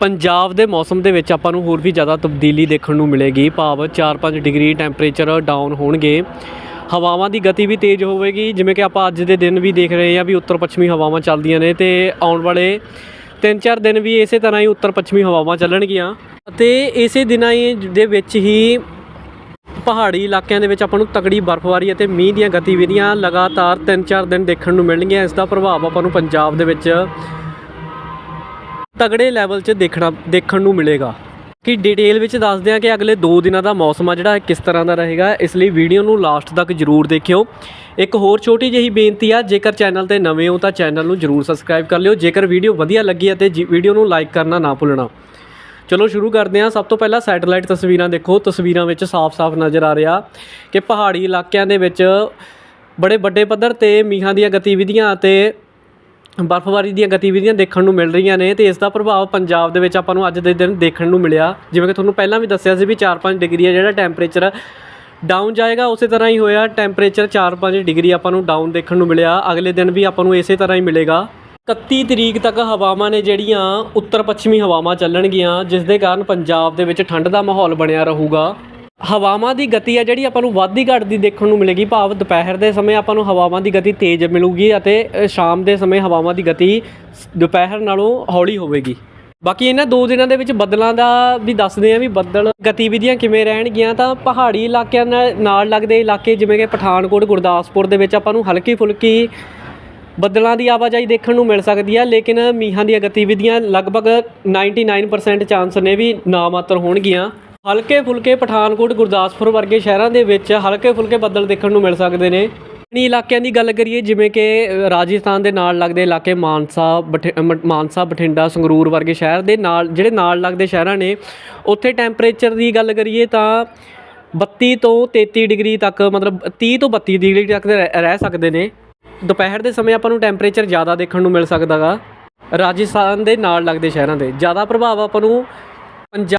ਪੰਜਾਬ ਦੇ ਮੌਸਮ ਦੇ ਵਿੱਚ ਆਪਾਂ ਨੂੰ ਹੋਰ ਵੀ ਜ਼ਿਆਦਾ ਤਬਦੀਲੀ ਦੇਖਣ ਨੂੰ ਮਿਲੇਗੀ। ਭਾਵ 4-5 ਡਿਗਰੀ ਟੈਂਪਰੇਚਰ ਡਾਊਨ ਹੋਣਗੇ। ਹਵਾਵਾਂ ਦੀ ਗਤੀ ਵੀ ਤੇਜ਼ ਹੋਵੇਗੀ। ਜਿਵੇਂ ਕਿ ਆਪਾਂ ਅੱਜ ਦੇ ਦਿਨ ਵੀ ਦੇਖ ਰਹੇ ਹਾਂ ਵੀ ਉੱਤਰ ਪੱਛਮੀ ਹਵਾਵਾਂ ਚੱਲਦੀਆਂ ਨੇ ਤੇ ਆਉਣ ਵਾਲੇ 3-4 ਦਿਨ ਵੀ ਇਸੇ ਤਰ੍ਹਾਂ ਹੀ ਉੱਤਰ ਪੱਛਮੀ ਹਵਾਵਾਂ ਚੱਲਣਗੀਆਂ। ਅਤੇ ਇਸੇ ਦਿਨਾਂ ਹੀ ਦੇ ਵਿੱਚ ਹੀ ਪਹਾੜੀ ਇਲਾਕਿਆਂ ਦੇ ਵਿੱਚ ਆਪਾਂ ਨੂੰ ਤਕੜੀ ਬਰਫ਼ਬਾਰੀ ਅਤੇ ਮੀਂਹ ਦੀਆਂ ਗਤੀਵਿਧੀਆਂ ਲਗਾਤਾਰ 3-4 ਦਿਨ ਦੇਖਣ ਨੂੰ ਮਿਲਣਗੀਆਂ। ਇਸ ਦਾ ਪ੍ਰਭਾਵ ਆਪਾਂ ਨੂੰ ਪੰਜਾਬ ਦੇ ਵਿੱਚ ਤਗੜੇ ਲੈਵਲ 'ਚ ਦੇਖਣਾ, ਦੇਖਣ ਨੂੰ ਮਿਲੇਗਾ। ਕਿ ਡਿਟੇਲ ਵਿੱਚ ਦੱਸਦੇ ਹਾਂ ਕਿ ਅਗਲੇ 2 ਦਿਨਾਂ ਦਾ ਮੌਸਮ ਆ ਜਿਹੜਾ ਕਿਸ ਤਰ੍ਹਾਂ ਦਾ ਰਹੇਗਾ। ਇਸ ਲਈ ਵੀਡੀਓ ਨੂੰ ਲਾਸਟ ਤੱਕ ਜਰੂਰ ਦੇਖਿਓ। ਇੱਕ ਹੋਰ ਛੋਟੀ ਜਿਹੀ ਬੇਨਤੀ ਆ, ਜੇਕਰ ਚੈਨਲ ਤੇ ਨਵੇਂ ਹੋ ਤਾਂ ਚੈਨਲ ਨੂੰ ਜਰੂਰ ਸਬਸਕ੍ਰਾਈਬ ਕਰ ਲਿਓ। ਜੇਕਰ ਵੀਡੀਓ ਵਧੀਆ ਲੱਗੀ ਹੈ ਤੇ ਜੀ- ਵੀਡੀਓ ਨੂੰ ਲਾਈਕ ਕਰਨਾ ਨਾ ਭੁੱਲਣਾ। ਚਲੋ ਸ਼ੁਰੂ ਕਰਦੇ ਹਾਂ। ਸਭ ਤੋਂ ਪਹਿਲਾਂ ਸੈਟੇਲਾਈਟ ਤਸਵੀਰਾਂ ਦੇਖੋ। ਤਸਵੀਰਾਂ ਵਿੱਚ ਸਾਫ਼-ਸਾਫ਼ ਨਜ਼ਰ ਆ ਰਿਹਾ ਕਿ ਪਹਾੜੀ ਇਲਾਕਿਆਂ ਦੇ ਵਿੱਚ ਬੜੇ ਵੱਡੇ ਪੱਧਰ ਤੇ ਮੀਂਹਾਂ ਦੀਆਂ ਗਤੀਵਿਧੀਆਂ ਅਤੇ ਬਰਫ਼ਬਾਰੀ ਦੀਆਂ ਗਤੀਵਿਧੀਆਂ ਦੇਖਣ ਨੂੰ ਮਿਲ ਰਹੀਆਂ ਨੇ ਤੇ ਇਸ ਦਾ ਪ੍ਰਭਾਵ ਪੰਜਾਬ ਦੇ ਵਿੱਚ ਆਪਾਂ ਨੂੰ ਅੱਜ ਦੇ ਦਿਨ ਦੇਖਣ ਨੂੰ ਮਿਲਿਆ। ਜਿਵੇਂ ਕਿ ਤੁਹਾਨੂੰ ਪਹਿਲਾਂ ਵੀ ਦੱਸਿਆ ਸੀ ਵੀ 4-5 ਡਿਗਰੀ ਹੈ ਜਿਹੜਾ ਟੈਂਪਰੇਚਰ ਡਾਊਨ ਜਾਏਗਾ, ਉਸੇ ਤਰ੍ਹਾਂ ਹੀ ਹੋਇਆ। ਟੈਂਪਰੇਚਰ 4-5 ਡਿਗਰੀ ਆਪਾਂ ਨੂੰ ਡਾਊਨ ਦੇਖਣ ਨੂੰ ਮਿਲਿਆ। ਅਗਲੇ ਦਿਨ ਵੀ ਆਪਾਂ ਨੂੰ ਇਸੇ ਤਰ੍ਹਾਂ ਹੀ ਮਿਲੇਗਾ। 31 ਤਰੀਕ ਤੱਕ ਹਵਾਵਾਂ ਨੇ ਜਿਹੜੀਆਂ ਉੱਤਰ ਪੱਛਮੀ ਹਵਾਵਾਂ ਚੱਲਣਗੀਆਂ, ਜਿਸ ਦੇ ਕਾਰਨ ਪੰਜਾਬ ਦੇ ਵਿੱਚ ਠੰਡ ਦਾ ਮਾਹੌਲ ਬਣਿਆ ਰਹੂਗਾ। ਹਵਾਵਾਂ ਦੀ ਗਤੀ ਆ ਜਿਹੜੀ ਆਪਾਂ ਨੂੰ ਵੱਧਦੀ ਘਟਦੀ ਦੇਖਣ ਨੂੰ ਮਿਲੇਗੀ। ਭਾਵ ਦੁਪਹਿਰ ਦੇ ਸਮੇਂ ਆਪਾਂ ਨੂੰ ਹਵਾਵਾਂ ਦੀ ਗਤੀ ਤੇਜ਼ ਮਿਲੂਗੀ ਅਤੇ ਸ਼ਾਮ ਦੇ ਸਮੇਂ ਹਵਾਵਾਂ ਦੀ ਗਤੀ ਦੁਪਹਿਰ ਨਾਲੋਂ ਹੌਲੀ ਹੋਵੇਗੀ। ਬਾਕੀ ਇਹਨਾਂ ਦੋ ਦਿਨਾਂ ਦੇ ਵਿੱਚ ਬੱਦਲਾਂ ਦਾ ਵੀ ਦੱਸਦੇ ਆ ਵੀ ਬੱਦਲ ਗਤੀਵਿਧੀਆਂ ਕਿਵੇਂ ਰਹਿਣਗੀਆਂ। ਤਾਂ ਪਹਾੜੀ ਇਲਾਕਿਆਂ ਨਾਲ ਲੱਗਦੇ ਇਲਾਕੇ ਜਿਵੇਂ ਕਿ ਪਠਾਨਕੋਟ, ਗੁਰਦਾਸਪੁਰ ਦੇ ਵਿੱਚ ਆਪਾਂ ਨੂੰ ਹਲਕੀ ਫੁਲਕੀ ਬੱਦਲਾਂ ਦੀ ਆਵਾਜਾਈ ਦੇਖਣ ਨੂੰ ਮਿਲ ਸਕਦੀ ਹੈ ਲੇਕਿਨ ਮੀਂਹਾਂ ਦੀਆਂ ਗਤੀਵਿਧੀਆਂ ਲਗਭਗ 99% ਚਾਂਸ ਨੇ ਵੀ ਨਾ ਮਾਤਰ ਹੋਣਗੀਆਂ। ਹਲਕੇ ਫੁਲਕੇ ਪਠਾਨਕੋਟ ਗੁਰਦਾਸਪੁਰ ਵਰਗੇ ਸ਼ਹਿਰਾਂ ਦੇ ਵਿੱਚ ਹਲਕੇ ਫੁਲਕੇ ਬੱਦਲ ਦੇਖਣ ਨੂੰ ਮਿਲ ਸਕਦੇ ਨੇ। ਨੀ ਇਲਾਕਿਆਂ ਦੀ ਗੱਲ ਕਰੀਏ, ਜਿਵੇਂ ਕਿ ਰਾਜਸਥਾਨ ਦੇ ਨਾਲ ਲੱਗਦੇ ਇਲਾਕੇ ਮਾਨਸਾ, ਬਠਿ- ਮ- ਮਾਨਸਾ, ਬਠਿੰਡਾ, ਸੰਗਰੂਰ ਵਰਗੇ ਸ਼ਹਿਰ ਦੇ ਨਾਲ, ਜਿਹੜੇ ਨਾਲ ਲੱਗਦੇ ਸ਼ਹਿਰਾਂ ਨੇ, ਉੱਥੇ ਟੈਂਪਰੇਚਰ ਦੀ ਗੱਲ ਕਰੀਏ ਤਾਂ 32 ਤੋਂ 33 ਡਿਗਰੀ ਤੱਕ, ਮਤਲਬ 30 ਤੋਂ 32 ਡਿਗਰੀ ਤੱਕ ਰਹਿ ਰਹਿ ਸਕਦੇ ਨੇ। ਦੁਪਹਿਰ ਦੇ ਸਮੇਂ ਆਪਾਂ ਨੂੰ ਟੈਂਪਰੇਚਰ ਜ਼ਿਆਦਾ ਦੇਖਣ ਨੂੰ ਮਿਲ ਸਕਦਾਗਾ ਰਾਜਸਥਾਨ ਦੇ ਨਾਲ ਲੱਗਦੇ ਸ਼ਹਿਰਾਂ ਦੇ ਜ਼ਿਆਦਾ ਪ੍ਰਭਾਵ ਆਪਾਂ ਨੂੰ ਪੰਜਾਬ